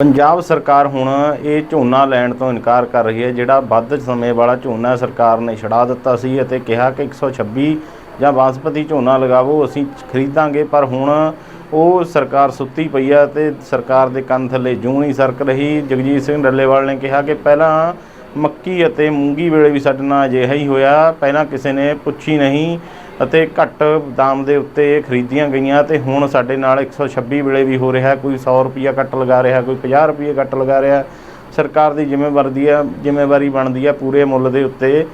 ਪੰਜਾਬ ਸਰਕਾਰ ਹੁਣ ਇਹ ਝੋਨਾ ਲੈਣ ਤੋਂ ਇਨਕਾਰ ਕਰ ਰਹੀ ਹੈ, ਜਿਹੜਾ ਵੱਧ ਸਮੇਂ ਵਾਲਾ ਝੋਨਾ ਸਰਕਾਰ ਨੇ ਛਡਾ ਦਿੱਤਾ ਸੀ ਅਤੇ ਕਿਹਾ ਕਿ 126 ਜਾਂ ਬਾਸਪਤੀ ਝੋਨਾ ਲਗਾਵੋ, ਅਸੀਂ ਖਰੀਦਾਂਗੇ, ਪਰ ਹੁਣ ਉਹ ਸਰਕਾਰ ਸੁੱਤੀ ਪਈ ਹੈ ਤੇ ਸਰਕਾਰ ਦੇ ਕੰਨ ਥੱਲੇ ਜੂੰ ਨਹੀਂ ਸਰਕ ਰਹੀ। ਜਗਜੀਤ ਸਿੰਘ ਡੱਲੇਵਾਲ ਨੇ ਕਿਹਾ ਕਿ ਪਹਿਲਾਂ ਮੱਕੀ ਅਤੇ ਮੂੰਗੀ ਵੇਲੇ ਵੀ ਸਾਡੇ ਨਾਲ ਅਜਿਹਾ ਹੀ ਹੋਇਆ। ਪਹਿਲਾਂ ਕਿਸੇ ਨੇ ਪੁੱਛੀ ਨਹੀਂ ਅਤੇ ਘੱਟ ਦਾਮ ਦੇ ਉੱਤੇ ਇਹ ਖਰੀਦੀਆਂ ਗਈਆਂ ਤੇ ਹੁਣ ਸਾਡੇ ਨਾਲ 126 ਵੇਲੇ ਵੀ ਹੋ ਰਿਹਾ। ਕੋਈ 100 ਰੁਪਿਆ ਕੱਟ ਲਗਾ ਰਿਹਾ, ਕੋਈ 50 ਰੁਪਏ ਕੱਟ ਲਗਾ ਰਿਹਾ। ਸਰਕਾਰ ਦੀ ਜ਼ਿੰਮੇਵਾਰੀ ਹੈ ਜ਼ਿੰਮੇਵਾਰੀ ਬਣਦੀ ਹੈ ਪੂਰੇ ਮੁੱਲ ਦੇ ਉੱਤੇ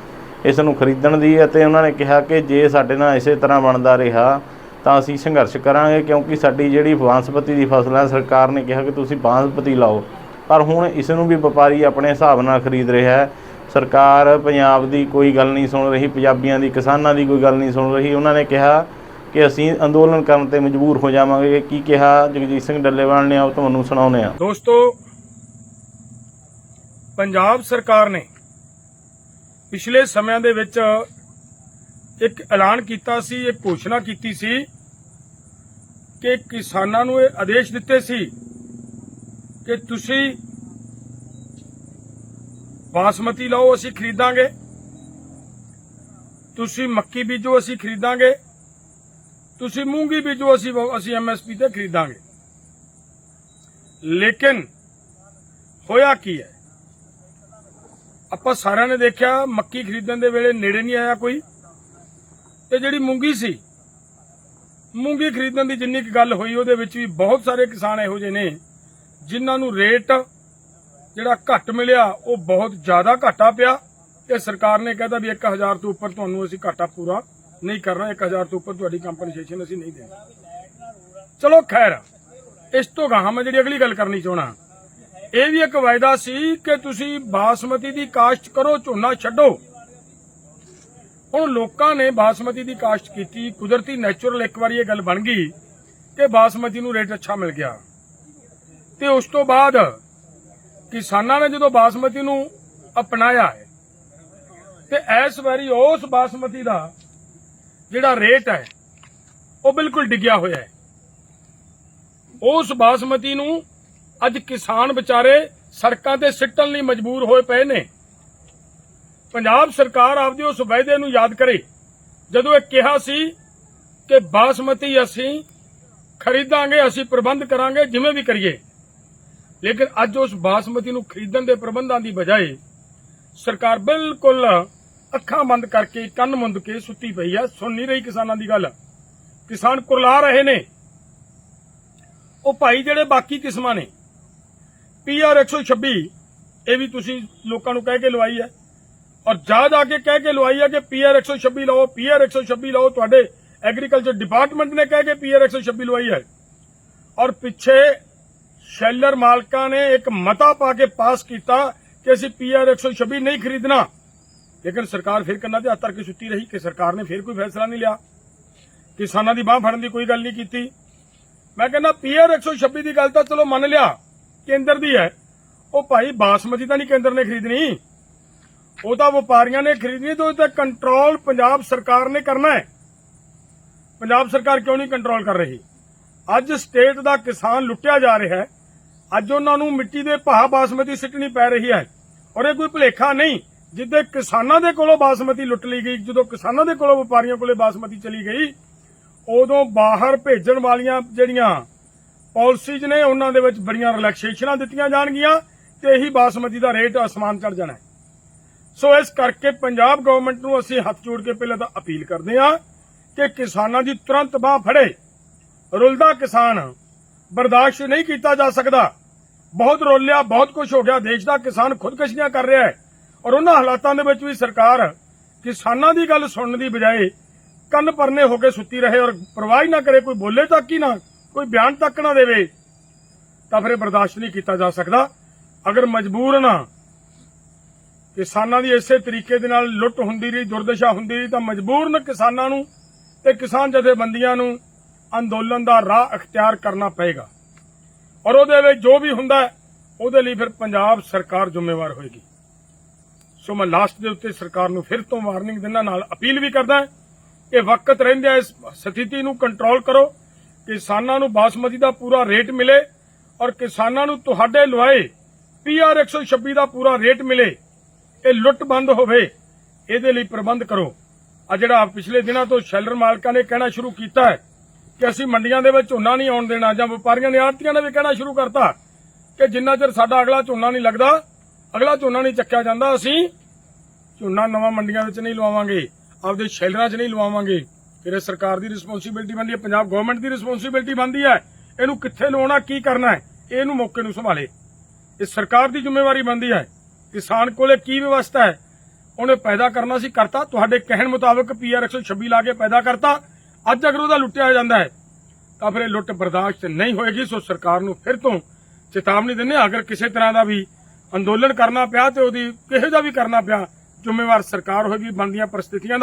ਇਸ ਨੂੰ ਖਰੀਦਣ ਦੀ ਅਤੇ ਉਹਨਾਂ ਨੇ ਕਿਹਾ ਕਿ ਜੇ ਸਾਡੇ ਨਾਲ ਇਸੇ ਤਰ੍ਹਾਂ ਬਣਦਾ ਰਿਹਾ ਤਾਂ ਅਸੀਂ ਸੰਘਰਸ਼ ਕਰਾਂਗੇ ਕਿਉਂਕਿ ਸਾਡੀ ਜਿਹੜੀ ਬਾਂਸਪਤੀ ਦੀ ਫਸਲ ਹੈ ਸਰਕਾਰ ਨੇ ਕਿਹਾ ਕਿ ਤੁਸੀਂ ਬਾਂਸਪਤੀ ਲਾਓ। ਪਰ ਹੁਣ ਇਸ ਨੂੰ ਵੀ ਵਪਾਰੀ ਆਪਣੇ ਹਿਸਾਬ ਨਾਲ ਖਰੀਦ ਰਿਹਾ ਹੈ। ਸਰਕਾਰ ਪੰਜਾਬ ਦੀ ਕੋਈ ਗੱਲ ਨਹੀਂ ਸੁਣ ਰਹੀ, ਪੰਜਾਬੀਆਂ ਦੀ, ਕਿਸਾਨਾਂ ਦੀ ਕੋਈ ਗੱਲ ਨਹੀਂ ਸੁਣ ਰਹੀ। ਉਹਨਾਂ ਨੇ ਕਿਹਾ ਕਿ ਅਸੀਂ ਅੰਦੋਲਨ ਕਰਨ ਤੇ ਮਜਬੂਰ ਹੋ ਜਾਵਾਂਗੇ। ਕੀ ਕਿਹਾ? ਜਗਜੀਤ ਸਿੰਘ ਡੱਲੇਵਾਲ ਨੇ ਆਓ ਤੁਹਾਨੂੰ ਸੁਣਾਉਂਦੇ ਆ ਦੋਸਤੋ, ਪੰਜਾਬ ਸਰਕਾਰ ਨੇ ਪਿਛਲੇ ਸਮਿਆਂ ਦੇ ਵਿੱਚ ਇੱਕ ਐਲਾਨ ਕੀਤਾ ਸੀ, ਇੱਕ ਘੋਸ਼ਣਾ ਕੀਤੀ ਸੀ ਕਿ ਕਿਸਾਨਾਂ ਨੂੰ ਇਹ ਆਦੇਸ਼ ਦਿੱਤੇ ਸੀ ਕਿ ਤੁਸੀਂ ਬਾਸਮਤੀ ਲਓ, ਅਸੀਂ ਖਰੀਦਾਂਗੇ। ਤੁਸੀਂ ਮੱਕੀ ਬੀਜੋ, ਅਸੀਂ ਖਰੀਦਾਂਗੇ। ਤੁਸੀਂ ਮੂੰਗੀ ਬੀਜੋ, ਅਸੀਂ ਅਸੀਂ ਐਮਐਸਪੀ ਤੇ ਖਰੀਦਾਂਗੇ। ਲੇਕਿਨ ਹੋਇਆ ਕੀ ਹੈ? ਆਪਾਂ ਸਾਰਿਆਂ ਨੇ ਦੇਖਿਆ, ਮੱਕੀ ਖਰੀਦਣ ਦੇ ਵੇਲੇ ਨੇੜੇ ਨਹੀਂ ਆਇਆ ਕੋਈ। ਤੇ ਜਿਹੜੀ ਮੂੰਗੀ ਸੀ, ਮੂੰਗੀ ਖਰੀਦਣ ਦੀ ਜਿੰਨੀ ਕੁ ਗੱਲ ਹੋਈ, ਉਹਦੇ ਵਿੱਚ ਵੀ ਬਹੁਤ ਸਾਰੇ ਕਿਸਾਨ ਇਹੋ ਜਿਹੇ ਨੇ। ਜਿਨ੍ਹਾਂ ਨੂੰ ਰੇਟ ਜਿਹੜਾ ਘੱਟ ਮਿਲਿਆ, ਉਹ ਬਹੁਤ ਜ਼ਿਆਦਾ ਘਾਟਾ ਪਿਆ। ਤੇ ਸਰਕਾਰ ਨੇ ਕਹਿਤਾ ਵੀ 1000 ਤੋਂ ਉੱਪਰ ਤੁਹਾਨੂੰ ਅਸੀਂ ਘਾਟਾ ਪੂਰਾ ਨਹੀਂ ਕਰਨਾ 1000 ਤੋਂ ਉੱਪਰ ਤੁਹਾਡੀ ਕੰਪਨਸੇਸ਼ਨ ਅਸੀਂ ਨਹੀਂ ਦੇਣੀ। ਚਲੋ ਖੈਰ, ਇਸ ਤੋਂ ਗਾਹਾਂ ਮੈਂ ਜਿਹੜੀ ਅਗਲੀ ਗੱਲ ਕਰਨੀ ਚਾਹਣਾ ਇਹ ਵੀ ਇੱਕ ਵਾਅਦਾ ਸੀ ਕਿ ਤੁਸੀਂ ਬਾਸਮਤੀ ਦੀ ਕਾਸ਼ਤ ਕਰੋ, ਝੋਨਾ ਛੱਡੋ। ਹੁਣ ਲੋਕਾਂ ਨੇ ਬਾਸਮਤੀ ਦੀ ਕਾਸ਼ਤ ਕੀਤੀ, ਕੁਦਰਤੀ ਨੈਚੁਰਲ ਇੱਕ ਵਾਰੀ ਇਹ ਗੱਲ ਬਣ ਗਈ ਕਿ ਬਾਸਮਤੀ ਨੂੰ ਰੇਟ ਅੱਛਾ ਮਿਲ ਗਿਆ। ਤੇ ਉਸ ਤੋਂ ਬਾਅਦ ਕਿਸਾਨਾਂ ਨੇ ਜਦੋਂ ਬਾਸਮਤੀ ਨੂੰ ਅਪਣਾਇਆ ਹੈ, ਤੇ ਇਸ ਵਾਰੀ ਉਸ ਬਾਸਮਤੀ ਦਾ ਜਿਹੜਾ ਰੇਟ ਹੈ, ਉਹ ਬਿਲਕੁਲ ਡਿੱਗਿਆ ਹੋਇਆ ਹੈ। ਉਸ ਬਾਸਮਤੀ ਨੂੰ ਅੱਜ ਕਿਸਾਨ ਵਿਚਾਰੇ ਸੜਕਾਂ ਤੇ ਸਿੱਟਣ ਲਈ ਮਜਬੂਰ ਹੋਏ ਪਏ ਨੇ। ਪੰਜਾਬ ਸਰਕਾਰ ਆਪਦੇ ਉਸ ਵਾਅਦੇ ਨੂੰ ਯਾਦ ਕਰੇ। ਜਦੋਂ ਇਹ ਕਿਹਾ ਸੀ ਕਿ ਬਾਸਮਤੀ ਅਸੀਂ ਖਰੀਦਾਂਗੇ, ਅਸੀਂ ਪ੍ਰਬੰਧ ਕਰਾਂਗੇ, ਜਿਵੇਂ ਵੀ ਕਰੀਏ ਲੇਕਿਨ ਅੱਜ ਉਸ ਬਾਸਮਤੀ ਨੂੰ ਖਰੀਦਣ ਦੇ ਪ੍ਰਬੰਧਾਂ ਦੀ ਬਜਾਏ ਸਰਕਾਰ ਬਿਲਕੁਲ ਅੱਖਾਂ ਬੰਦ ਕਰਕੇ ਕੰਨ ਮੁੰਦ ਕੇ ਸੁੱਤੀ ਪਈ ਹੈ ਸੁਣ ਨਹੀਂ ਰਹੀ ਕਿਸਾਨਾਂ ਦੀ ਗੱਲ। ਕਿਸਾਨ ਕੁਰਲਾ ਰਹੇ ਨੇ। ਉਹ ਭਾਈ ਜਿਹੜੇ ਬਾਕੀ ਕਿਸਮਾਂ ਨੇ ਪੀਆਰ 126 ਇਹ ਵੀ ਤੁਸੀਂ ਲੋਕਾਂ ਨੂੰ ਕਹਿ ਕੇ ਲਵਾਈ ਹੈ ਔਰ ਜਾ ਜਾ ਕੇ ਕਹਿ ਕੇ ਲਵਾਈ ਹੈ ਕਿ ਪੀਆਰ 126 ਲਓ ਪੀਆਰ 126 ਲਓ, ਤੁਹਾਡੇ ਐਗਰੀਕਲਚਰ ਡਿਪਾਰਟਮੈਂਟ ਨੇ ਕਹਿ ਕੇ ਪੀਆਰ 126 ਲਵਾਈ ਹੈ ਔਰ ਪਿੱਛੇ ਸ਼ੈਲਰ ਮਾਲਕਾਂ ਨੇ ਇੱਕ ਮਤਾ ਪਾ ਕੇ ਪਾਸ ਕੀਤਾ ਕਿ ਅਸੀਂ ਪੀਆਰ 126 ਨਹੀਂ ਖਰੀਦਣਾ। ਲੇਕਿਨ ਸਰਕਾਰ ਫਿਰ ਕੰਨਾਂ ਤੇ ਹੱਥ ਧਰ ਕੇ ਸੁੱਤੀ ਰਹੀ ਕਿ ਸਰਕਾਰ ਨੇ ਫਿਰ ਕੋਈ ਫੈਸਲਾ ਨਹੀਂ ਲਿਆ। ਕਿਸਾਨਾਂ ਦੀ ਬਾਹ ਫੜਨ ਦੀ ਕੋਈ ਗੱਲ ਨਹੀਂ ਕੀਤੀ। ਮੈਂ ਕਹਿੰਦਾ ਪੀਆਰ 126 ਦੀ ਗੱਲ ਤਾਂ ਚਲੋ ਮੰਨ ਲਿਆ, ਕੇਂਦਰ ਦੀ ਹੈ। ਉਹ ਭਾਈ ਬਾਸਮਤੀ ਤਾਂ ਨਹੀਂ ਕੇਂਦਰ ਨੇ ਖਰੀਦਣੀ। ਉਹ ਤਾਂ ਵਪਾਰੀਆਂ ਨੇ ਖਰੀਦਣੀ, ਤੇ ਉਹ ਤੇ ਕੰਟਰੋਲ ਪੰਜਾਬ ਸਰਕਾਰ ਨੇ ਕਰਨਾ ਹੈ। ਪੰਜਾਬ ਸਰਕਾਰ ਕਿਉਂ ਨਹੀਂ ਕੰਟਰੋਲ ਕਰ ਰਹੀ? ਅੱਜ ਸਟੇਟ ਦਾ ਕਿਸਾਨ ਲੁੱਟਿਆ ਜਾ ਰਿਹਾ ਹੈ। ਅੱਜ ਉਹਨਾਂ ਨੂੰ ਮਿੱਟੀ ਦੇ ਭਾਅ ਬਾਸਮਤੀ ਸਿੱਟਣੀ ਪੈ ਰਹੀ ਹੈ। ਔਰ ਇਹ ਕੋਈ ਭੁਲੇਖਾ ਨਹੀਂ, ਜਿੱਦੇ ਕਿਸਾਨਾਂ ਦੇ ਕੋਲੋਂ ਬਾਸਮਤੀ ਲੁੱਟ ਲਈ ਗਈ, ਜਦੋਂ ਕਿਸਾਨਾਂ ਦੇ ਕੋਲੋਂ ਵਪਾਰੀਆਂ ਕੋਲੇ ਬਾਸਮਤੀ ਚਲੀ ਗਈ, ਉਦੋਂ ਬਾਹਰ ਭੇਜਣ ਵਾਲੀਆਂ ਜਿਹੜੀਆਂ ਪਾਲਿਸੀਜ਼ ਨੇ, ਉਹਨਾਂ ਦੇ ਵਿੱਚ ਬੜੀਆਂ ਰਿਲੈਕਸੇਸ਼ਨਾਂ ਦਿੱਤੀਆਂ ਜਾਣਗੀਆਂ ਤੇ ਇਹੀ ਬਾਸਮਤੀ ਦਾ ਰੇਟ ਅਸਮਾਨ ਚੜ ਜਾਣਾ ਸੋ ਇਸ ਕਰਕੇ ਪੰਜਾਬ ਗਵਰਨਮੈਂਟ ਨੂੰ ਅਸੀਂ ਹੱਥ ਜੋੜ ਕੇ ਪਹਿਲਾਂ ਤਾਂ ਅਪੀਲ ਕਰਦੇ ਹਾਂ ਕਿ ਕਿਸਾਨਾਂ ਦੀ ਤੁਰੰਤ ਬਾਹ ਫੜੇ। ਰੁਲਦਾ ਕਿਸਾਨ ਬਰਦਾਸ਼ਤ ਨਹੀਂ ਕੀਤਾ ਜਾ ਸਕਦਾ। ਬਹੁਤ ਰੋਲਿਆ, ਬਹੁਤ ਕੁਝ ਹੋ ਗਿਆ। ਦੇਸ਼ ਦਾ ਕਿਸਾਨ ਖੁਦਕਸ਼ੀਆਂ ਕਰ ਰਿਹਾ ਹੈ। ਔਰ ਉਹਨਾਂ ਹਾਲਾਤਾਂ ਦੇ ਵਿੱਚ ਵੀ ਸਰਕਾਰ ਕਿਸਾਨਾਂ ਦੀ ਗੱਲ ਸੁਣਨ ਦੀ ਬਜਾਏ ਕੰਨ ਪਰਨੇ ਹੋ ਕੇ ਸੁੱਤੀ ਰਹੇ ਔਰ ਪਰਵਾਹ ਨਾ ਕਰੇ, ਕੋਈ ਬੋਲੇ ਤੱਕ ਹੀ ਨਾ, ਕੋਈ ਬਿਆਨ ਤੱਕ ਨਾ ਦੇਵੇ, ਤਾਂ ਫਿਰ ਇਹ ਬਰਦਾਸ਼ਤ ਨਹੀਂ ਕੀਤਾ ਜਾ ਸਕਦਾ। ਅਗਰ ਮਜਬੂਰ ਨਾ ਕਿਸਾਨਾਂ ਦੀ ਇਸੇ ਤਰੀਕੇ ਦੇ ਨਾਲ ਲੁੱਟ ਹੁੰਦੀ ਰਹੀ, ਦੁਰਦਸ਼ਾ ਹੁੰਦੀ ਰਹੀ, ਤਾਂ ਮਜਬੂਰਨ ਕਿਸਾਨਾਂ ਨੂੰ ਤੇ ਕਿਸਾਨ ਜਥੇਬੰਦੀਆਂ ਨੂੰ ਅੰਦੋਲਨ ਦਾ ਰਾਹ ਅਖਤਿਆਰ ਕਰਨਾ ਪਏਗਾ। ਔਰ ਉਹਦੇ ਵਿੱਚ ਜੋ ਵੀ ਹੁੰਦਾ ਉਹਦੇ ਲਈ ਫਿਰ ਪੰਜਾਬ ਸਰਕਾਰ ਜ਼ਿੰਮੇਵਾਰ ਹੋਏਗੀ। ਸੋ ਮੈਂ ਲਾਸਟ ਦੇ ਉੱਤੇ ਸਰਕਾਰ ਨੂੰ ਫਿਰ ਤੋਂ ਵਾਰਨਿੰਗ ਦਿੰਦਾ, ਨਾਲ ਅਪੀਲ ਵੀ ਕਰਦਾ ਕਿ ਵਕਤ ਰਹਿੰਦਿਆਂ ਇਸ ਸਥਿਤੀ ਨੂੰ ਕੰਟਰੋਲ ਕਰੋ, ਕਿਸਾਨਾਂ ਨੂੰ ਬਾਸਮਤੀ ਦਾ ਪੂਰਾ ਰੇਟ ਮਿਲੇ ਔਰ ਕਿਸਾਨਾਂ ਨੂੰ ਤੁਹਾਡੇ ਲਵਾਏ ਪੀਆਰ 126 ਦਾ ਪੂਰਾ ਰੇਟ ਮਿਲੇ, ਇਹ ਲੁੱਟ ਬੰਦ ਹੋਵੇ, ਇਹਦੇ ਲਈ ਪ੍ਰਬੰਧ ਕਰੋ। ਆ ਜਿਹੜਾ ਪਿਛਲੇ ਦਿਨਾਂ ਤੋਂ ਸ਼ੈਲਰ ਮਾਲਕਾਂ ਨੇ ਕਹਿਣਾ ਸ਼ੁਰੂ ਕੀਤਾ ਹੈ ਕਿ ਅਸੀਂ ਮੰਡੀਆਂ ਦੇ ਵਿੱਚ ਝੋਨਾ ਨਹੀਂ ਆਉਣ ਦੇਣਾ ਜਾਂ ਵਪਾਰੀਆਂ ਨੇ ਆੜਤੀਆਂ ਨੇ ਵੀ ਕਹਿਣਾ ਸ਼ੁਰੂ ਕਰਤਾ ਕਿ ਜਿੰਨਾ ਚਿਰ ਸਾਡਾ ਅਗਲਾ ਝੋਨਾ ਨਹੀਂ ਲੱਗਦਾ, ਅਗਲਾ ਝੋਨਾ ਨਹੀਂ ਚੱਕਿਆ ਜਾਂਦਾ, ਅਸੀਂ ਝੋਨਾ ਨਵਾਂ ਮੰਡੀਆਂ ਵਿੱਚ ਨਹੀਂ ਲਵਾਵਾਂਗੇ, ਆਪਦੇ ਸ਼ੈਲਰਾਂ 'ਚ ਨਹੀਂ ਲਵਾਵਾਂਗੇ। ਫਿਰ ਸਰਕਾਰ ਦੀ ਰਿਸਪੌਂਸਿਬਿਲਟੀ ਬਣਦੀ ਹੈ, ਪੰਜਾਬ ਗਵਰਨਮੈਂਟ ਦੀ ਰਿਸਪੌਂਸਿਬਿਲਟੀ ਬਣਦੀ ਹੈ। ਇਹਨੂੰ ਕਿੱਥੇ ਲਵਾਉਣਾ, ਕੀ ਕਰਨਾ ਹੈ, ਇਹਨੂੰ ਮੌਕੇ ਨੂੰ ਸੰਭਾਲੇ। ਇਹ ਸਰਕਾਰ ਦੀ ਜ਼ਿੰਮੇਵਾਰੀ ਬਣਦੀ ਹੈ। ਕਿਸਾਨ ਕੋਲੇ ਕੀ ਵਿਵਸਥਾ ਹੈ, ਉਹਨੇ ਪੈਦਾ ਕਰਨਾ ਸੀ, ਕਰਤਾ। ਤੁਹਾਡੇ ਕਹਿਣ ਮੁਤਾਬਕ ਪੀਆਰ 126 ਲਾ ਕੇ ਪੈਦਾ ਕਰਤਾ। ਅੱਜ ਅਗਰ ਉਹਦਾ ਲੁੱਟਿਆ ਜਾਂਦਾ ਹੈ, ਤਾਂ ਫਿਰ ਇਹ ਲੁੱਟ ਬਰਦਾਸ਼ਤ ਨਹੀਂ ਹੋਏਗੀ। ਸੋ ਸਰਕਾਰ ਨੂੰ ਫਿਰ ਤੋਂ ਚੇਤਾਵਨੀ ਦਿੰਦੇ ਅਗਰ ਕਿਸੇ ਤਰ੍ਹਾਂ ਦਾ ਵੀ ਅੰਦੋਲਨ ਕਰਨਾ ਪਿਆ ਤੇ ਉਹਦੀ ਕਿਸੇ ਦਾ ਵੀ ਕਰਨਾ ਪਿਆ, ਜ਼ਿੰਮੇਵਾਰ ਸਰਕਾਰ ਹੋਏਗੀ। ਬਣਦੀਆਂ ਪ੍ਰਸਥਿਤੀਆਂ ਦਾ